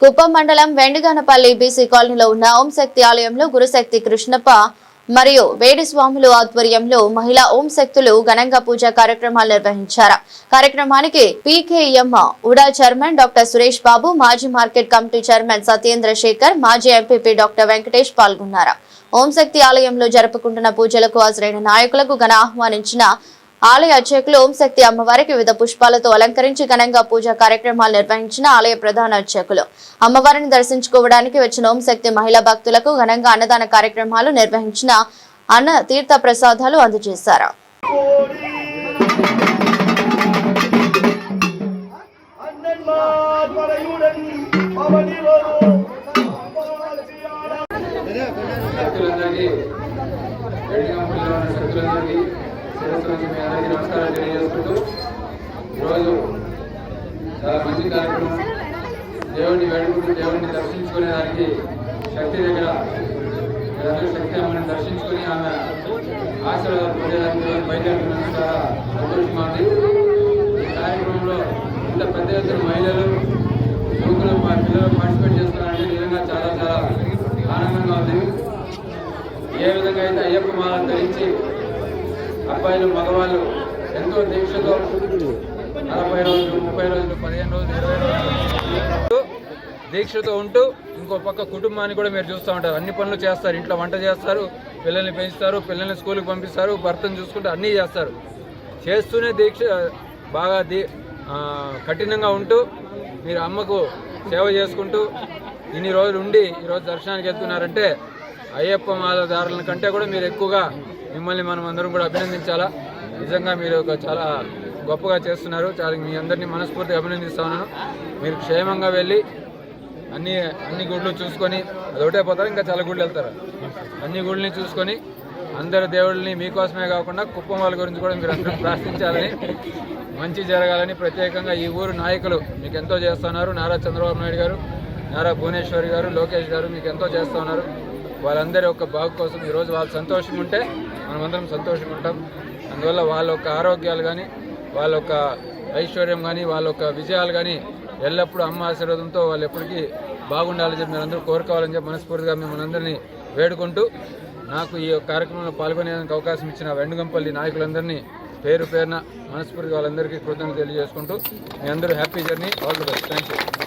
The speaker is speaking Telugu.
కుప్పం మండలం వెండిగానపల్లి బీసీ కాలనీలో ఉన్న ఓం శక్తి ఆలయంలో గురుశక్తి కృష్ణప్ప మరియు వేడి స్వాములు ఆధ్వర్యంలో మహిళా ఓం శక్తులు ఘనంగా పూజా కార్యక్రమాలు నిర్వహించారు. కార్యక్రమానికి PKM UDA chairman doctor Suresh Babu మాజీ market committee chairman Satyendra Shekhar మాజీ ఎంపీపీ డాక్టర్ వెంకటేష్ పాల్గొన్నారు. ఓం శక్తి ఆలయంలో జరుపుకుంటున్న పూజలకు హాజరైన నాయకులకు ఘన ఆహ్వానించిన ఆలయ అర్చకులు ఓం శక్తి అమ్మవారికి వివిధ పుష్పాలతో అలంకరించి ఘనంగా పూజా కార్యక్రమాలు నిర్వహించిన ఆలయ ప్రధాన అర్చకులు. అమ్మవారిని దర్శించుకోవడానికి వచ్చిన ఓం శక్తి మహిళా భక్తులకు ఘనంగా అన్నదాన కార్యక్రమాలు నిర్వహించిన అన్న తీర్థ ప్రసాదాలు అందజేశారు. శిరస్సు నమస్కారం తెలియజేసుకుంటూ ఈరోజు చాలా మంచి కార్యక్రమం దేవుడిని వేడుకుంటూ దేవుడిని దర్శించుకునే దానికి శక్తి దగ్గర మీరందరూ శక్తి అమ్మని దర్శించుకుని ఆమె ఆశీర్వాదం పొందేదానికి బయటపడినందుకు చాలా సంతోషంగా ఉంది ఈ కార్యక్రమంలో ఇంత పెద్ద మహిళలు యువకులు మా పిల్లలు పార్టిసిపేట్ చేస్తున్నారంటే నిజంగా చాలా ఆనందంగా ఉంది ఏ విధంగా అయితే అయ్యప్ప మాలను ధరించి అబ్బాయిలు మగవాళ్ళు ఎంతో దీక్షతో నలభై రోజులు ముప్పై రోజులు పదిహేను రోజులు ఇరవై రోజులు దీక్షతో ఉంటూ ఇంకో పక్క కుటుంబాన్ని కూడా మీరు చూస్తూ ఉంటారు. అన్ని పనులు చేస్తారు. ఇంట్లో వంట చేస్తారు పిల్లల్ని పెంచుతారు పిల్లల్ని స్కూల్కి పంపిస్తారు భర్తను చూసుకుంటూ అన్నీ చేస్తారు. చేస్తూనే దీక్ష బాగా దీ కఠినంగా ఉంటూ మీరు అమ్మకు సేవ చేసుకుంటూ ఇన్ని రోజులు ఉండి ఈరోజు దర్శనానికి వెళ్తున్నారంటే అయ్యప్ప మాలదారుల కంటే కూడా మీరు ఎక్కువగా మిమ్మల్ని మనం అందరం కూడా అభినందించాలా? నిజంగా మీరు ఒక చాలా గొప్పగా చేస్తున్నారు. చాలా మీ అందరినీ మనస్ఫూర్తిగా అభినందిస్తున్నాను మీరు క్షేమంగా వెళ్ళి అన్ని అన్ని గుళ్ళు చూసుకొని అది ఒకటే పోతారు? ఇంకా చాలా గుళ్ళు వెళ్తారు? అన్ని గుళ్ళని చూసుకొని అందరు దేవుళ్ళని మీకోసమే కాకుండా కుప్పం వాళ్ళ గురించి కూడా మీరు అందరూ ప్రార్థించాలని మంచి జరగాలని ప్రత్యేకంగా ఈ ఊరు నాయకులు మీకు ఎంతో చేస్తున్నారు నారా చంద్రబాబు నాయుడు గారు నారా భువనేశ్వరి గారు లోకేష్ గారు మీకు ఎంతో చేస్తున్నారు వాళ్ళందరి యొక్క బాగు కోసం ఈరోజు వాళ్ళు సంతోషం ఉంటే మనమందరం సంతోషంగా ఉంటాం అందువల్ల వాళ్ళ యొక్క ఆరోగ్యాలు కానీ వాళ్ళ యొక్క ఐశ్వర్యం కానీ వాళ్ళ యొక్క విజయాలు కానీ ఎల్లప్పుడూ అమ్మ ఆశీర్వాదంతో వాళ్ళు ఎప్పటికీ బాగుండాలని చెప్పి మీరందరూ కోరుకోవాలని చెప్పి మనస్ఫూర్తిగా మిమ్మల్ని అందరినీ వేడుకుంటూ నాకు ఈ కార్యక్రమంలో పాల్గొనేందుకు అవకాశం ఇచ్చిన వెండుగంపల్లి నాయకులందరినీ పేరు పేరున మనస్ఫూర్తిగా వాళ్ళందరికీ కృతజ్ఞతలు తెలియజేసుకుంటూ మీ అందరూ happy journey. All the best thank you